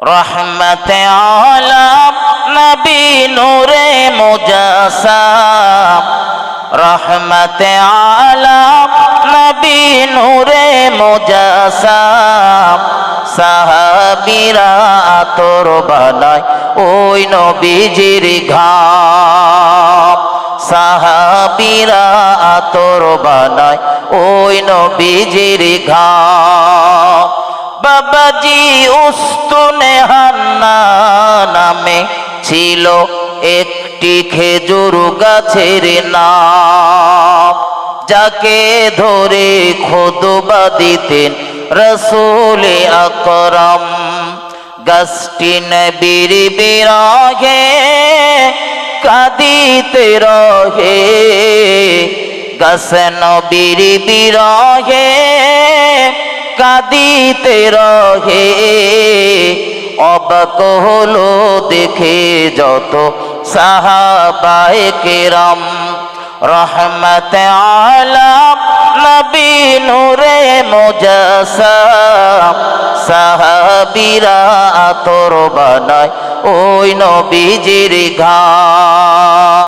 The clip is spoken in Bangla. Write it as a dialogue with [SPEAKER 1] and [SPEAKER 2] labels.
[SPEAKER 1] রহমত আলম নবী নূরে মুজাসাম রহমত আলম নবী নূরে মুজাসাম সাহাবিরা তোর বানায় ওই নবীজির ঘাম সাহাবিরা তোর বানায় ওই নবীজির ঘাম বাবাজি উস্তুনে ছিল একটি খেজুর গাছের নাম, যাকে ধরে খোদবা দিতেন রসুল আকরম। গাছটি নবীর বিরাগে কাঁদিতে রহে। গাছ নবীর বিরাগে কাঁদিতে রহে। অবাক হলো দেখে যত সাহাবায়ে কেরাম। রহমত আলম নবী নূরে মুজাসাম সাহাবিরা তোর বানায় ওই নবীজির ঘা।